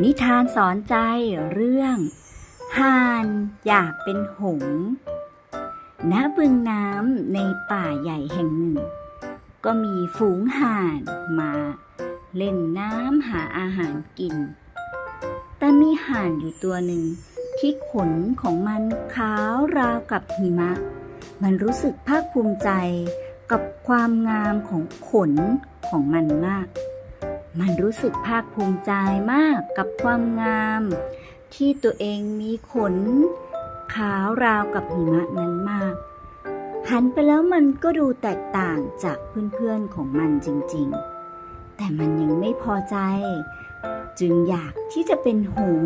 นิทานสอนใจเรื่องห่านอยากเป็นหงส์ณบึงน้ำในป่าใหญ่แห่งหนึ่ง ก็มีฝูงห่านมา เล่นน้ำหาอาหารกิน แต่มีห่านอยู่ตัวหนึ่งที่ขนของมันขาวราวกับหิมะ มันรู้สึกภาคภูมิใจกับความงามของขนของมันมาก มันรู้สึกภาคภูมิใจมากกับความงาม ที่ตัวเองมีขน ขาวราวกับหิมะนั้นมาก หันไปแล้วมันก็ดูแตกต่างจากเพื่อนๆของมันจริงๆ แต่มันยังไม่พอใจ จึงอยากที่จะเป็นหง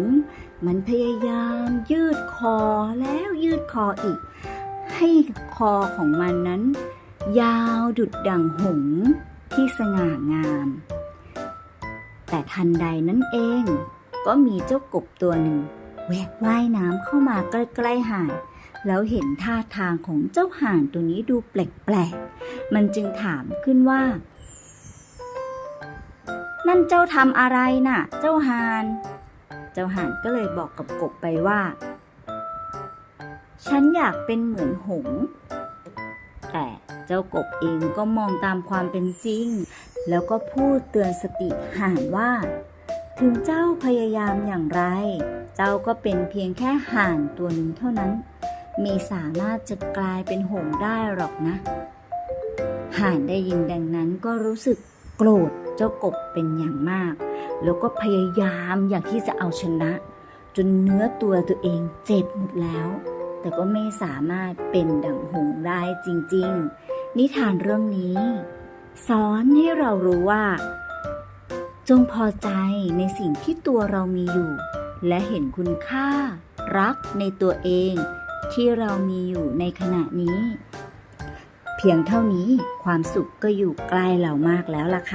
มันพยายามยืดคอแล้วยืดคออีก ให้คอของมันนั้น ยาวดุดดังหงที่สง่างาม แต่ทันใดนั้นเอง ก็มีเจ้ากบตัวหนึ่งแหวกว่ายน้ำเข้ามาใกล้ๆห่าน แล้วเห็นท่าทางของเจ้าห่านตัวนี้ดูแปลกๆ มันจึงถามขึ้นว่า นั่นเจ้าทำอะไรน่ะ เจ้าห่าน เจ้าห่านก็เลยบอกกับกบไปว่า ฉันอยากเป็นเหมือนหงส์แต่เจ้ากบเองก็มองตามความเป็นจริง แล้วก็พูดเตือนสติห่านว่า ถึงเจ้าพยายามอย่างไร เจ้าก็เป็นเพียงแค่ห่านตัวหนึ่งเท่านั้นมีสามารถจะกลายเป็นหงได้หรอกนะ ห่านได้ยินดังนั้นก็รู้สึกโกรธเจ้ากบเป็นอย่างมาก แล้วก็พยายามอย่างที่จะเอาชนะ จนเนื้อตัวตัวเองเจ็บหมดแล้ว แต่ก็ไม่สามารถเป็นดั่งหงได้จริง ๆ นิทานเรื่องนี้ สอนให้เรารู้ว่า จงพอใจในสิ่งที่ตัวเรามีอยู่ และเห็นคุณค่า รักในตัวเอง ที่เรามีอยู่ในขณะนี้ เพียงเท่านี้ความสุขก็อยู่ใกล้เรามากแล้วล่ะค่ะ